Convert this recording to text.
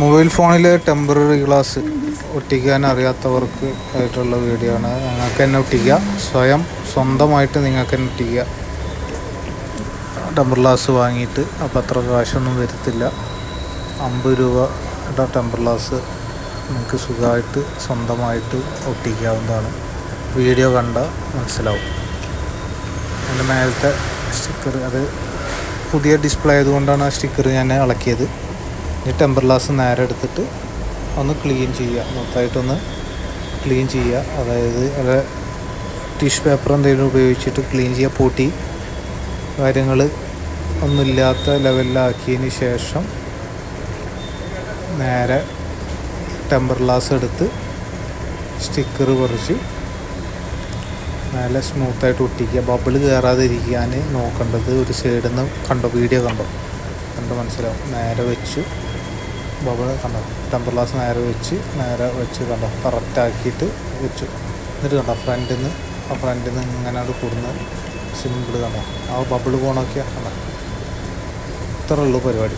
Mobile ഫോണിലെ temporary glass ഒട്ടിക്കാൻ അറിയാത്തവർക്ക് ആയിട്ടുള്ള വീഡിയോ ആണ്. നിങ്ങൾക്ക് തന്നെ ഒട്ടിക്കുക. സ്വയം സ്വന്തമായിട്ട് നിങ്ങൾക്ക് തന്നെ ഒട്ടിക്കുക. ടെമ്പർ ഗ്ലാസ് വാങ്ങിയിട്ട് അപ്പോൾ അത്ര കാശൊന്നും വരത്തില്ല. അമ്പത് രൂപയുടെ ടെമ്പർ ഗ്ലാസ് നിങ്ങൾക്ക് സുഖമായിട്ട് സ്വന്തമായിട്ട് ഒട്ടിക്കാവുന്നതാണ്. വീഡിയോ കണ്ടാൽ മനസ്സിലാവും. അതിന്റെ മേലത്തെ സ്റ്റിക്കർ അത് പുതിയ ഡിസ്പ്ലേ ആയതുകൊണ്ടാണ് ആ സ്റ്റിക്കർ ഞാൻ ഇളക്കിയത് ഈ ടെമ്പർ ഗ്ലാസ് നേരെ എടുത്തിട്ട് ഒന്ന് ക്ലീൻ ചെയ്യുക. മൊത്തമായിട്ടൊന്ന് ക്ലീൻ ചെയ്യുക. അതായത് അത് ടിഷ്യൂ പേപ്പർ എന്തെങ്കിലും ഉപയോഗിച്ചിട്ട് ക്ലീൻ ചെയ്യുക. പൊട്ടി കാര്യങ്ങൾ ഒന്നുമില്ലാത്ത ലെവലിലാക്കിയതിന് ശേഷം നേരെ ടെമ്പർ ഗ്ലാസ് എടുത്ത് സ്റ്റിക്കർ കുറച്ച് നല്ല സ്മൂത്തായിട്ട് ഒട്ടിക്കുക. ബബിൾ കയറാതിരിക്കാൻ നോക്കേണ്ടത് ഒരു സൈഡിൽ നിന്ന് കണ്ടോ? വീഡിയോ കണ്ടോ? കണ്ട് മനസ്സിലാവും. നേരെ വെച്ചു. ബബിൾ കണ്ടോ? ടെമ്പർ ഗ്ലാസ് നേരെ വെച്ച് നേരെ വെച്ച് കണ്ടോ? കറക്റ്റാക്കിയിട്ട് വെച്ചു. എന്നിട്ട് കണ്ടോ? ഫ്രണ്ടിൽ നിന്ന് ആ ഫ്രണ്ടിൽ നിന്ന് ഇങ്ങനെ അത് കൂടുന്ന സിമ്പിൾ കണ്ടോ? ആ ബബിൾ പോണൊക്കെ കണ്ടോ? ഇത്രേ ഉള്ളൂ പരിപാടി.